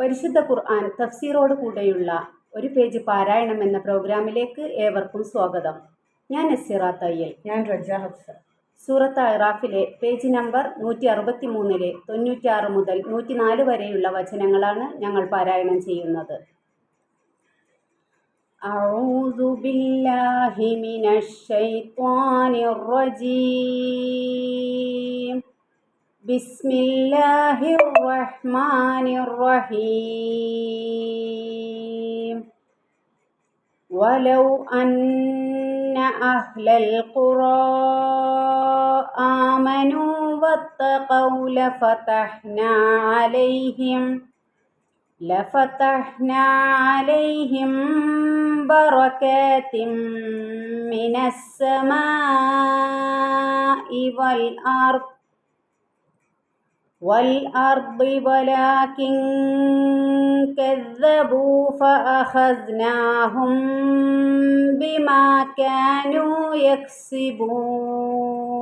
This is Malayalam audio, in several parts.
പരിശുദ്ധ ഖുർആൻ തഫ്സീറോട് കൂടെയുള്ള ഒരു പേജ് പാരായണം എന്ന പ്രോഗ്രാമിലേക്ക് ഏവർക്കും സ്വാഗതം ഞാൻ നസീറ തയ്യൽ ഞാൻ റജ ഹഫ്സ സൂറത്ത് അറാഫിലെ പേജ് നമ്പർ നൂറ്റി അറുപത്തി മൂന്നിലെ തൊണ്ണൂറ്റാറ് മുതൽ നൂറ്റിനാല് വരെയുള്ള വചനങ്ങളാണ് ഞങ്ങൾ പാരായണം ചെയ്യുന്നത് أعوذ بالله من الشيطان الرجيم بسم الله الرحمن الرحيم ولو أن أهل القرى آمنوا واتقوا لفتحنا عليهم لفتحنا عليهم بركات من السماء والأرض والأرض ولكن كذبوا فأخذناهم بما كانوا يكسبون.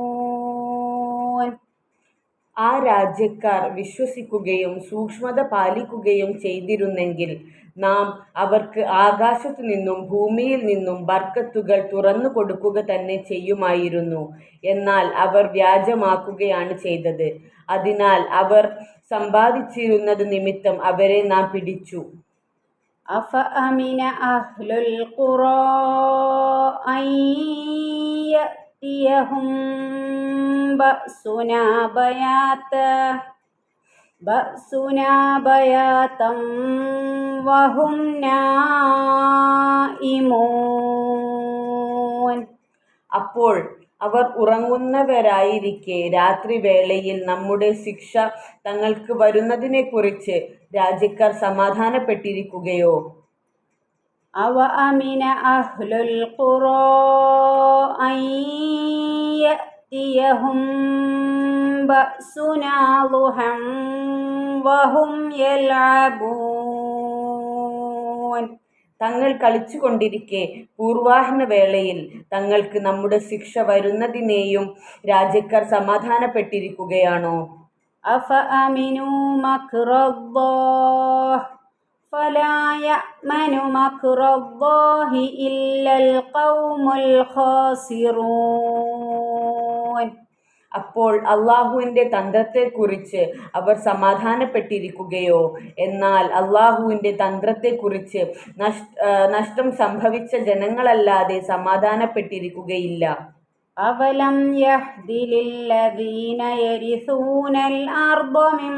ആ രാജ്യക്കാർ വിശ്വസിക്കുകയും സൂക്ഷ്മത പാലിക്കുകയും ചെയ്തിരുന്നെങ്കിൽ നാം അവർക്ക് ആകാശത്തു നിന്നും ഭൂമിയിൽ നിന്നും ബർക്കത്തുകൾ തുറന്നു കൊടുക്കുക തന്നെ ചെയ്യുമായിരുന്നു. എന്നാൽ അവർ വ്യാജമാക്കുകയാണ് ചെയ്തത്. അതിനാൽ അവർ സമ്പാദിച്ചിരുന്നത് നിമിത്തം അവരെ നാം പിടിച്ചു. അഫ അമിന അഹ്ലുൽ يأتيهم بأسنا بياتا بأسنا بياتا وهم نائمون അപ്പോൾ അവർ ഉറങ്ങുന്നവരായിരിക്കെ രാത്രിവേളയിൽ നമ്മുടെ ശിക്ഷ തങ്ങൾക്ക് വരുന്നതിനെക്കുറിച്ച് രാജ്യക്കാർ സമാധാനപ്പെട്ടിരിക്കുകയോ അവ അഹ്ലുൽ ഖുറോ യഅ്തിയഹും ബഅ്സുനാ വഹും യൽഅബൂൻ തങ്ങൾ കളിച്ചു കൊണ്ടിരിക്കെ പൂർവാഹന വേളയിൽ തങ്ങൾക്ക് നമ്മുടെ ശിക്ഷ വരുന്നതിനെയും രാജ്യക്കാർ സമാധാനപ്പെട്ടിരിക്കുകയാണോ? അഫ അമിനു മക്രോ فلا يأمن مكر الله إلا القوم الخاسرون അപ്പോൾ അള്ളാഹുവിൻ്റെ തന്ത്രത്തെക്കുറിച്ച് അവർ സമാധാനപ്പെട്ടിരിക്കുകയോ എന്നാൽ അള്ളാഹുവിൻ്റെ തന്ത്രത്തെക്കുറിച്ച് നഷ് ആ, നഷ്ടം സംഭവിച്ച ജനങ്ങളല്ലാതെ സമാധാനപ്പെട്ടിരിക്കുകയില്ല أولم يهد للذين يرثون الأرض من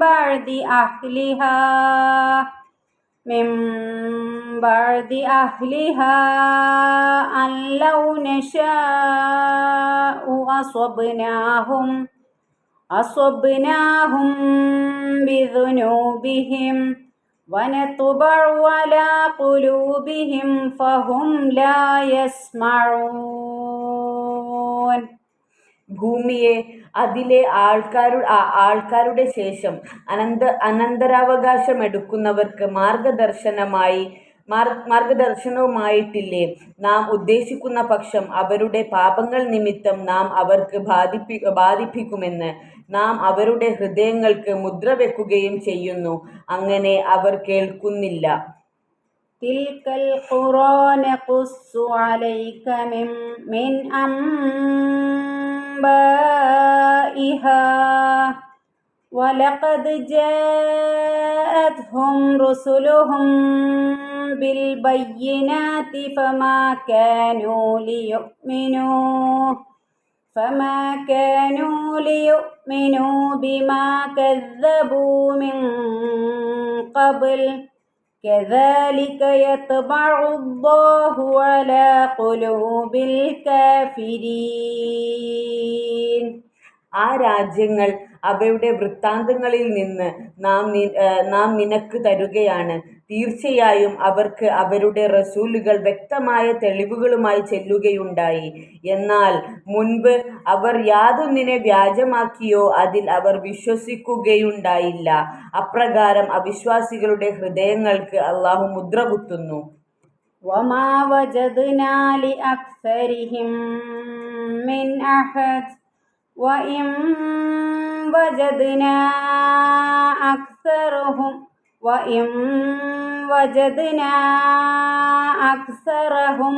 بعد أهلها من بعد أهلها أن لو نشاء أصبناهم أصبناهم بذنوبهم ونطبع على قلوبهم فهم لا يسمعون ഭൂമിയെ അതിലെ ആൾക്കാരു ആ- ആൾക്കാരുടെ ശേഷം അനന്ത അനന്തരാവകാശമെടുക്കുന്നവർക്ക് മാർഗദർശനമായി മാർ- മാർഗദർശനവുമായിട്ടില്ലേ നാം ഉദ്ദേശിക്കുന്ന പക്ഷം അവരുടെ പാപങ്ങൾ നിമിത്തം നാം അവർക്ക് ബാധിപ്പി ബാധിപ്പിക്കുമെന്ന് നാം അവരുടെ ഹൃദയങ്ങൾക്ക് മുദ്ര വെക്കുകയും ചെയ്യുന്നു അങ്ങനെ അവർ കേൾക്കുന്നില്ല تلك القرى نقص عليك من من أنبائها ولقد جاءتهم رسلهم بالبينات فما كانوا ليؤمنوا فما كانوا ليؤمنوا بما كذبوا من قبل. كذلك يطبع الله على قلوب الكافرين. ആ രാജ്യങ്ങൾ അവയുടെ വൃത്താന്തങ്ങളിൽ നിന്ന് നാം നി- ഏഹ് നാം നിനക്ക് തരുകയാണ് തീർച്ചയായും അവർക്ക് അവരുടെ റസൂലുകൾ വ്യക്തമായ തെളിവുകളുമായി ചെല്ലുകയുണ്ടായി എന്നാൽ മുൻപ് അവർ യാതൊന്നിനെ വ്യാജമാക്കിയോ അതിൽ അവർ വിശ്വസിക്കുകയുണ്ടായില്ല അപ്രകാരം അവിശ്വാസികളുടെ ഹൃദയങ്ങൾക്ക് അള്ളാഹു മുദ്ര കുത്തുന്നു وما وجدنا لأكثرهم من أحد وإن وجدنا أكثرهم وإن وجدنا أكثرهم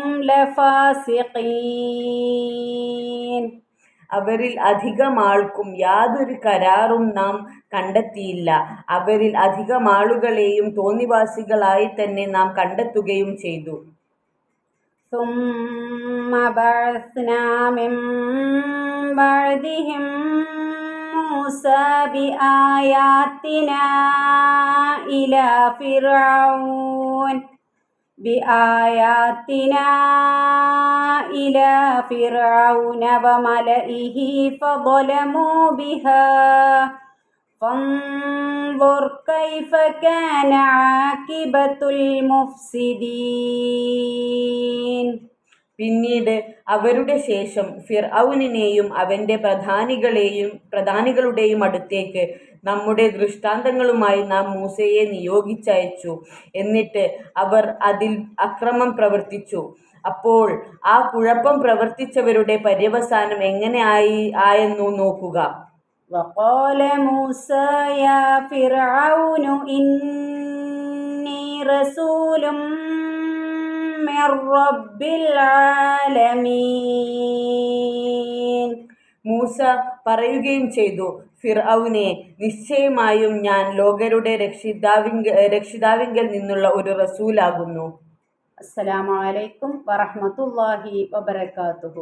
لفاسقين അവരിൽ അധികം ആൾക്കും യാതൊരു കരാറും നാം കണ്ടെത്തിയില്ല അവരിൽ അധികം ആളുകളെയും തോന്നിവാസികളായി തന്നെ നാം കണ്ടെത്തുകയും ചെയ്തു ثم بعثنا من بعدهم موسى بآياتنا إلى فرعون بآياتنا إلى فرعون وملئه فظلموا بها فانظر كيف كان عاقبة المفسدين പിന്നീട് അവരുടെ ശേഷം ഫിർഔനിനെയും അവൻ്റെ പ്രധാനികളെയും പ്രധാനികളുടെയും അടുത്തേക്ക് നമ്മുടെ ദൃഷ്ടാന്തങ്ങളുമായി നാം മൂസയെ നിയോഗിച്ചയച്ചു എന്നിട്ട് അവർ അതിൽ അക്രമം പ്രവർത്തിച്ചു അപ്പോൾ ആ കുഴപ്പം പ്രവർത്തിച്ചവരുടെ പര്യവസാനം എങ്ങനെ ആയി ആയെന്നു നോക്കുക وقال موسى يا فرعون إني رسول من رب العالمين മൂസ പറയുകയും ചെയ്തു ഫിർഔനെ നിശ്ചയമായും ഞാൻ ലോകരുടെ രക്ഷിതാവിങ്ക രക്ഷിതാവിങ്കൽ നിന്നുള്ള ഒരു റസൂലാകുന്നു السلام عليكم ورحمة الله وبركاته